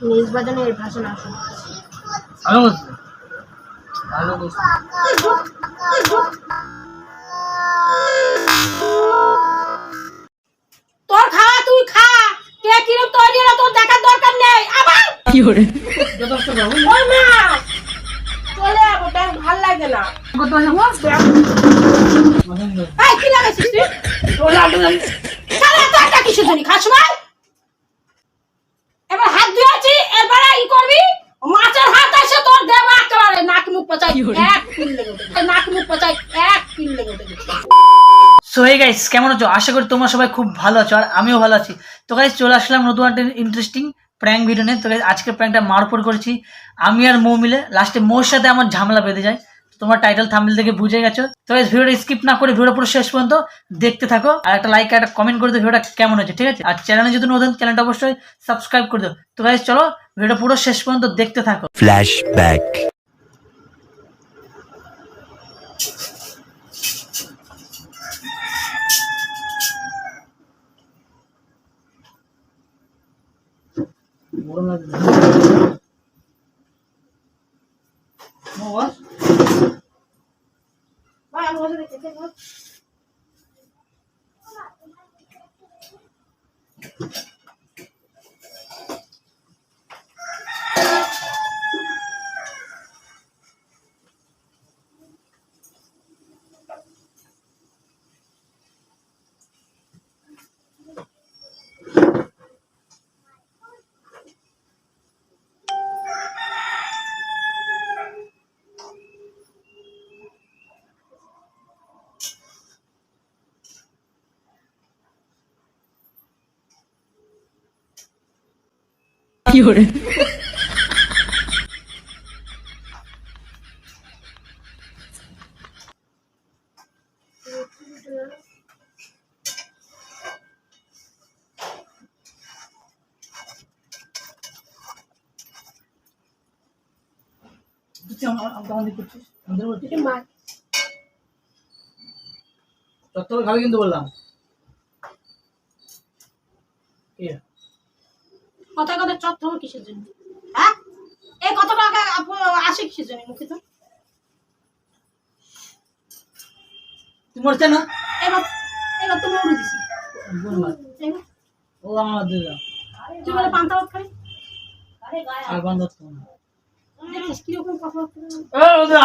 News বাজানের ভাষণ আসুন ভালো করছে ভালো করছে তোর খাওয়া তুই খা। কে কিরম তৈরি হলো তোর দেখার দরকার নেই। আবার যথেষ্ট বাবু ওই মা চলে যাব ব্যাগ ভালো লাগে না। কত পছন্দ এই কি লাগাইছিস তুই? তোর লাগবে সারা খাস ভাই এবার হাত ধুয়েছি এবারে ই করবি মাছের হাত আছে তোর দেবো একেবারে নাক মুখ পচাই এক পিন লেগে নাক মুখ পচাই এক পিন লেগে সো হে গাইস কেমন আছো? আশা করি তোমরা সবাই খুব ভালো আছো আর আমিও ভালো আছি। তো গাইস চলে আসলাম নতুন একটা ইন্টারেস্টিং প্র্যাঙ্ক ভিডিও নিয়ে। তো গাইস আজকের প্র্যাঙ্কটা মারপর করেছি। আমি আর মৌ মিলে লাস্টে মৌর সাথে আমার ঝামেলা বেঁধে যায়। তোমার টাইটেল থাম্বনেল থেকে বুঝে গেছো। তো গাইস ভিডিওটা স্কিপ না করে ভিডিও পুরো শেষ পর্যন্ত দেখতে থাকো। আর একটা লাইক একটা কমেন্ট করে দিও ভিডিওটা কেমন হয়েছে ঠিক আছে? আর চ্যানেলে যদি নতুন চ্যানেলটা অবশ্যই সাবস্ক্রাইব করে দিও। তো গাইস চলো ভিডিওটা পুরো শেষ পর্যন্ত দেখতে থাকো। Flashback. ভাই আমি বসে দেখতে এটা মা চত্বর কিন্তু বললাম কি? কথায় কথায় চট হবে কিসের জন্য? হ্যাঁ? এই কত টাকা আসে কিসের জন্য মুখে তো? মরছে না? এবার এবার তুমি উড়ে দিছি। ও আমার দিদা তুই বলে পান্তা ভাত খাই আর বন্ধ করতো না। দেখিস কীরকম কথা বলতে এ ওদা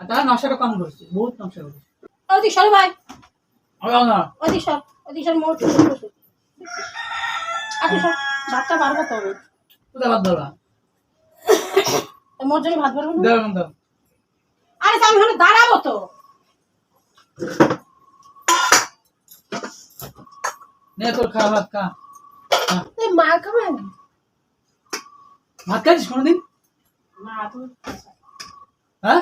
আর তারা নশাটা কম করছে বহুত নশা করছে। সর ভাই। ওদিক সর ওদিক সর মোট আচ্ছা ভাতটা কোথায় মোর জন্য ভাত বাড়বো না? আরে আমি ওখানে দাঁড়াবো তো। নে তোর খা ভাত খা। খা। মার খাবে ভাত খাইছিস কোনোদিন? তুমি হ্যাঁ?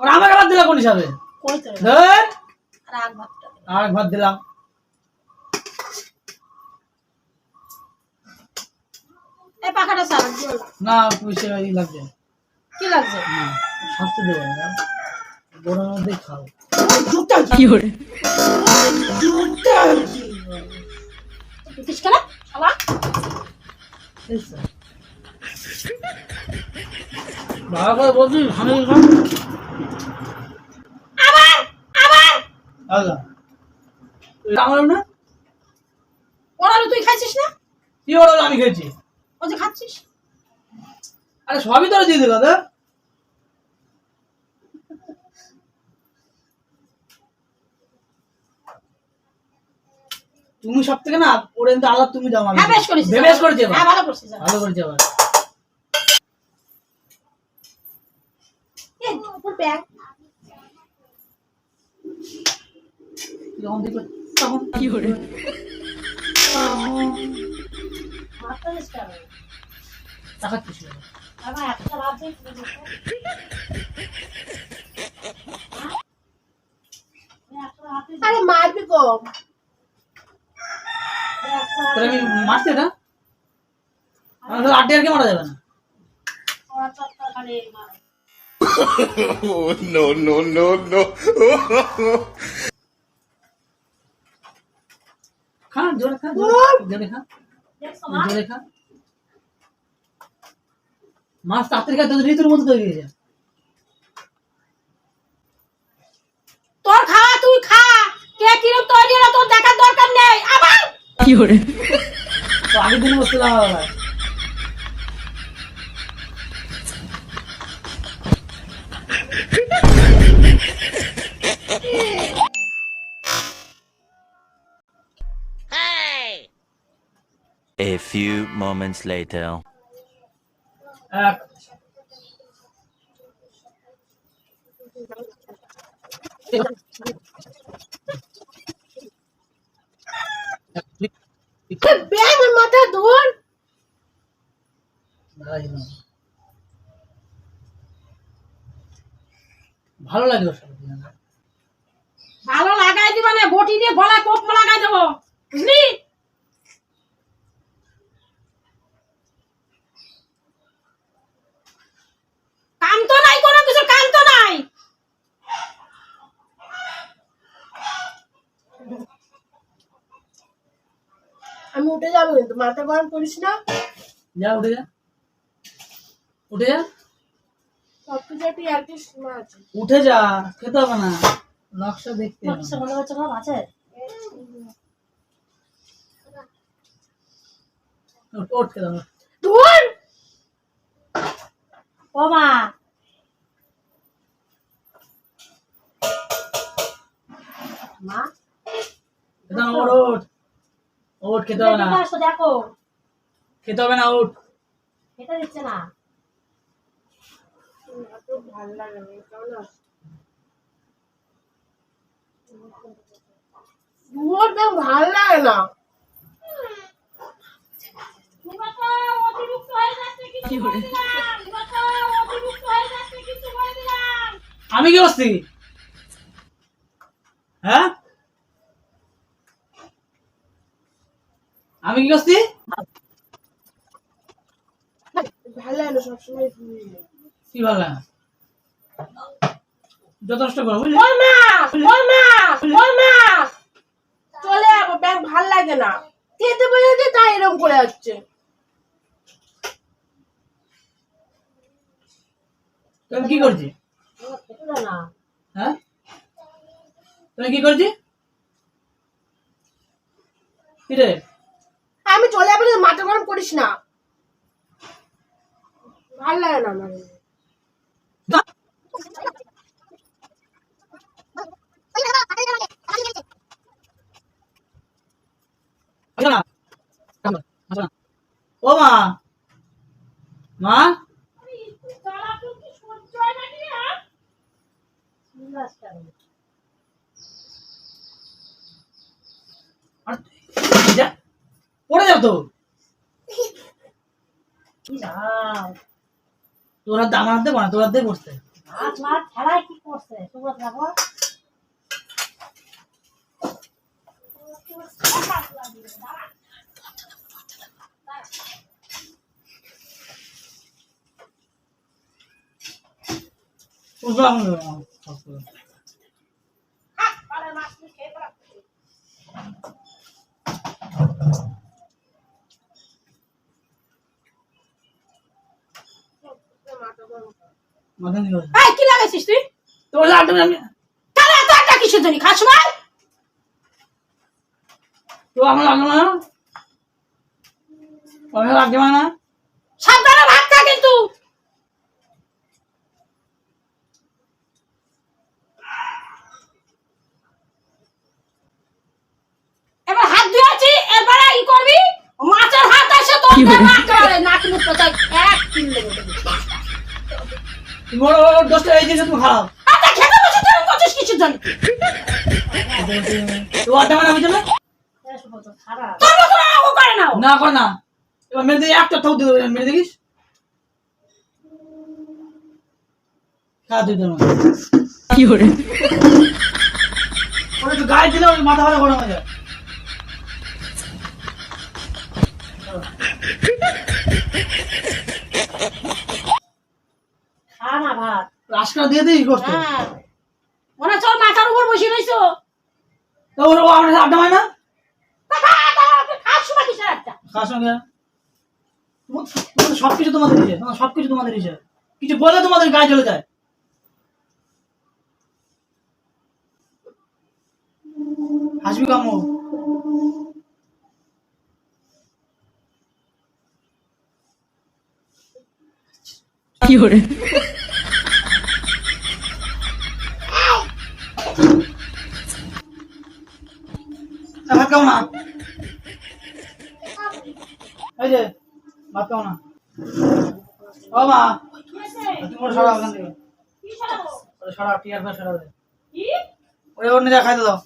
ওর আমাকে ভাত দিলা কোন হিসাবে? কই তো ধর। আর। আর ভাত দিলাম। এই পাখাটা সার না পয়সা লাগবে। কি লাগছে না স্বাস্থ্য দেবো না। গরমের মধ্যেই খাও। কি করে? করে বলছি আমি আবার আবার আচ্ছা। না? ওরালো তুই খাইছিস না? কি ওরা আমি খেয়েছি ও যে খাচ্ছিস? আরে সবই তো দিয়ে দিল দাদা তুমি সব থেকে না ওরে কিন্তু আলাদা তুমি দাও আমি হ্যাঁ বেশ করেছিস বেশ করেছি। হ্যাঁ ভালো করছিস ভালো করেছি আবার এই উপর ব্যাগ যখন দেখবে তখন কি করে মাথা কিছু আমার একটা ভাত দে আরে মারবি কম তোরা মারতে না আড্ডি আর কি মারা যাবে না। Oh, no, no, no, no. খা জোরে খা জোরে- জোরে খা দেখছ মা? জোরে খা মাছ তাড়াতাড়ি খা তোর ঋতুর মতো তৈরি হয়ে যায় তোর খাওয়া তুই খা কে কিরম তৈরি হলো তোর দেখার দরকার নেই আবার তো আগের দিন বসতে লাগা A few moments later. এক ব্যাগ মাথা ধর ভালো লাগে ওর আমি যাব কিন্তু মাথা গরম করিস না। যা উঠে যা। উঠে যা। সব একটু আর কি আছে। উঠে যা খেতে হবে না। নকশা দেখতে মনে হচ্ছে না আছে ওঠ, খেতে হবে। ধুন ও মা! মা? খেতে হবে ওঠ। ওঠ খেতে হবে না। আসো দেখো। খেতে হবে না ওঠ এটা দিচ্ছে না। এত ভালো লাগে না। কেমন আছে? ধুয়োর তো ভালো লাগে না অতিরিক্ত হয়ে করে দিলাম অতিরিক্ত হয়ে যাচ্ছে কিছু করে দিলাম আমি কি বসছি হ্যাঁ আমি কি করছি? ভালো লাগে সবসময় কি ভালো যথেষ্ট করো বুঝলি? চলে যাব ব্যাগ ভালো লাগে না। খেতে বসেছে তাই এরকম করে যাচ্ছে তুমি কি করছি না হ্যাঁ? তুমি কি করছি কি রে? আমি চলে যাব মাথা গরম করিস না। ভালো লাগে না আমার। ও মা। মা আর যা পড়ে যাও তো তোর হাত হাত হাত দিয়ে মাছ মাছ খেলায় কি করছে? সুব্রত মাথা বসে। এই কি লাগাইছিস তুই? তোর হাত আমি তাহলে এত একটা কিসের জন্য? খাস ভাই? তো আমার লাগবে না আমার লাগবে না সাবধানে ভাত খা কিন্তু। এবার হাত ধুয়েছি এবারে ই করবি মাছের হাত আসে তোর নাক মুখ এক কিল এই জিনিস তুমি খারাপ। আচ্ছা না করে না এবার মেরে দিয়ে একটা ঠোক দিয়ে দেবে মেরে দেখিস? কি করে? ওরা একটু গায়ে দিলে মাথা ভালো গরম হয়ে যায় খা না রাস্তা দিয়ে দিই করতে। হ্যাঁ। ওর মাথার উপর বসে রইছো। তো ওর ও আমার আড্ডা হয় না? তোমার- তোমাদের সব কিছু তোমাদের সব কিছু বললে তোমাদের গায়ে চলে যায়। হাসবি কামো। ভাত খাও না এই যে না। ও মা তুমি ওটা সরাও ওখান থেকে। ওটা সরাও টিয়ার করে সরাও ওরে ওর নিজে খাইতে দাও।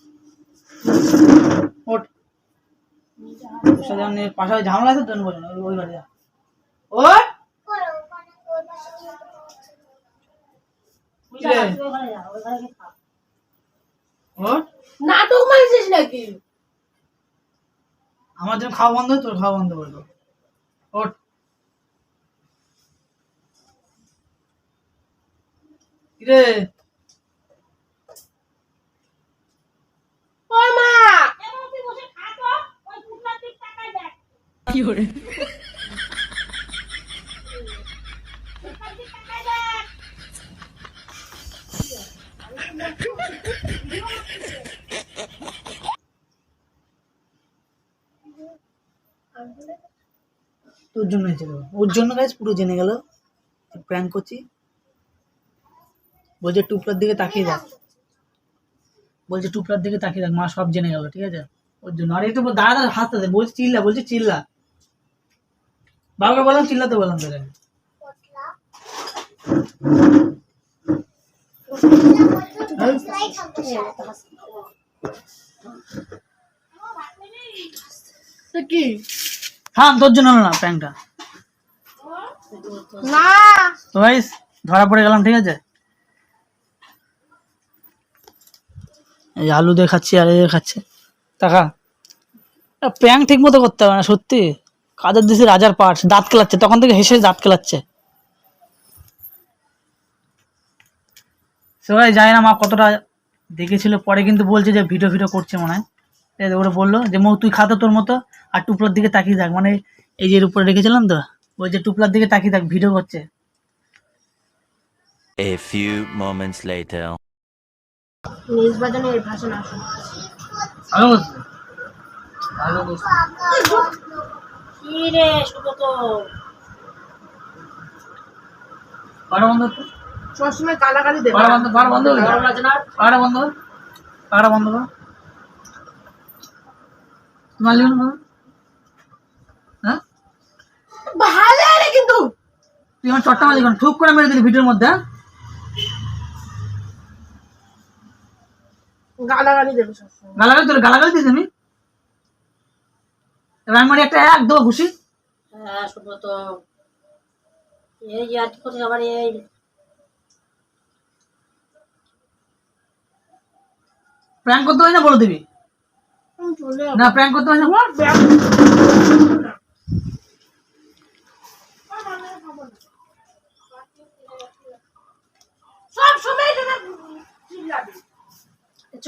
ওট ওর সাথে এমনি পাশে ঝামেলা আছে ওই বাড়ি যা। ওট নাটক নাকি? আমার জন্য খাওয়া বন্ধ তোর খাওয়া বন্ধ করে দেবো ওট ও মা! তোর জন্য হয়েছিল ওর জন্য গাইজ পুরো জেনে গেল। প্র্যাঙ্ক করছি বলছে টুপলার দিকে তাকিয়ে দেখ। বলছে টুপলার দিকে তাকিয়ে দেখ। মা সব জেনে গেল ঠিক আছে? ওর জন্য। আর একটু দাদা হাসতে বলছে চিল্লা বলছে চিল্লা। বাবাকে বললাম চিল্লাতে বললাম তোকে। তো কি? থাম তোর জন্য হলো না প্র্যাঙ্কটা না। তো ধরা পড়ে গেলাম ঠিক আছে? এই আলু দিয়ে খাচ্ছি, আর এই খাচ্ছে। টাকা। প্যাং ঠিক মতো করতে হবে না, সত্যি। কাদের দিছে রাজার পাট, দাঁত কেলাচ্ছে, তখন থেকে হেসে দাঁত কেলাচ্ছে। সবাই জানি না মা কতটা দেখেছিল, পরে কিন্তু বলছে যে ভিডিও ভিডিও করছে মনে হয়। ওরা বলল যে, মৌ, তুই খাতো তোর মতো, আর টুপলার দিকে তাকিয়ে থাক। মানে এই যে এর উপরে রেখেছিলাম তো, ওই যে টুপলার দিকে তাকিয়ে থাক, ভিডিও করছে। A few moments later. নিজ বাজানে এই ভাষণ আসে ভালো করছে ভালো করছে কি রে সুব্রত? পাড়া বন্ধ সবসময় দেবে পাড়া বন্ধ পাড়া বন্ধ পাড়া বন্ধ পাড়া বন্ধ হ্যাঁ? ভালো রে কিন্তু। তুই আমার চট্টা মালিক ঠুক করে মেরে দিলি ভিডিওর মধ্যে গালাগালি দেবে সবসময়। গালাগালি তোর গালাগালি দিস আমি এবার আমি একটা এক দেবো খুশি হ্যাঁ সুব্রত এই আজ কোথায় আবার এই। প্র্যাঙ্ক করতে হয় না বলে দিবি? না প্র্যাঙ্ক করতে হয় না সব সময় এটা চিল্লাবে চলে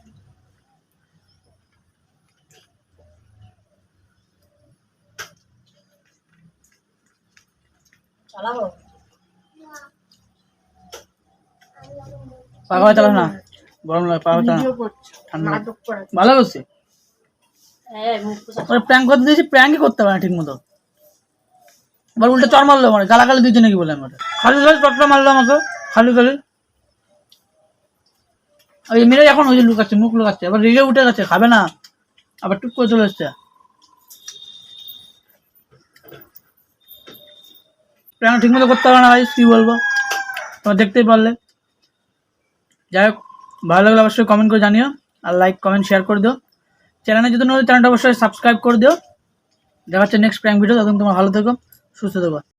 পাকা হয়ে চালাস না। গরম লাগে পাকা চালা ঠান্ডা। ভালো করছে? প্র্যাঙ্ক করতে দিয়েছি প্র্যাঙ্কই করতে পারে না ঠিক মতো এবার উল্টে চর মারলো আমার গালাগালি দিয়েছে নাকি বলে আমার খালি খালি চটটা মারলো আমাকে খালি খালি। এই মেরে এখন ওই যে লুকাচ্ছে মুখ লুকাচ্ছে আবার রেগে উঠে গেছে খাবে না। আবার টুক করে চলে এসছে। প্র্যাঙ্ক ঠিক মতো করতে পারে না ভাই কি বলব? তোমরা দেখতেই পারলে। যাই হোক, ভালো লাগলে অবশ্যই কমেন্ট করে জানিও আর লাইক কমেন্ট শেয়ার করে দিও। চ্যানেলে যদি নতুন চ্যানেলটা অবশ্যই সাবস্ক্রাইব করে দিও। দেখা হচ্ছে নেক্সট প্র্যাঙ্ক ভিডিও তখন তোমার ভালো থেকো, সুস্থ থেকো।